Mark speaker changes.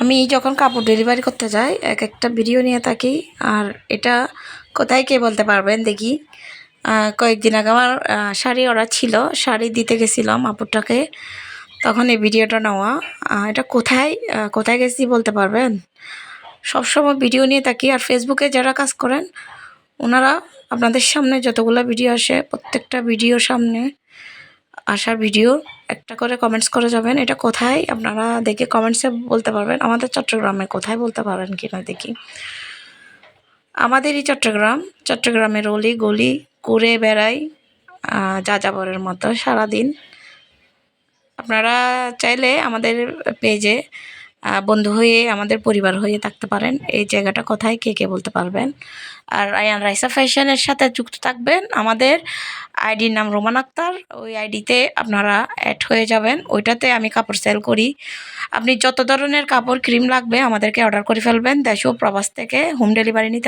Speaker 1: আমি যখন কাপড় ডেলিভারি করতে যাই, এক একটা ভিডিও নিয়ে থাকি। আর এটা কোথায় কে বলতে পারবেন দেখি। কয়েকদিন আগে আমার শাড়ি অর্ডার ছিল। শাড়ি দিতে গেছিলাম আপুরটাকে। তখন এই ভিডিওটা নেওয়া। এটা কোথায় কোথায় গেছি বলতে পারবেন? সবসময় ভিডিও নিয়ে থাকি। আর ফেসবুকে যারা কাজ করেন, ওনারা আপনাদের সামনে যতগুলো ভিডিও আসে, প্রত্যেকটা ভিডিওর সামনে আসার ভিডিও, একটা করে কমেন্টস করে যাবেন, এটা কোথায়? আপনারা দেখে কমেন্টসে বলতে পারবেন। আমাদের চট্টগ্রামে কোথায় বলতে পারেন কিনা দেখি। আমাদেরই চট্টগ্রাম, চট্টগ্রামের অলি গলি ঘুরে বেড়াই যাযাবরের মতো সারাদিন। আপনারা চাইলে আমাদের পেজে বন্ধু হয়ে আমাদের পরিবার হয়ে থাকতে পারেন। এই জায়গাটা কোথায়, কে কে বলতে পারবেন? আর আয়ান রাইসা ফ্যাশনের সাথে যুক্ত থাকবেন। আমাদের আইডির নাম রোমান আক্তার। ওই আইডিতে আপনারা অ্যাড হয়ে যাবেন। ওইটাতে আমি কাপড় সেল করি। আপনি যত ধরনের কাপড় ক্রিম লাগবে, আমাদেরকে অর্ডার করে ফেলবেন। দেশ প্রবাস থেকে হোম ডেলিভারি নিতে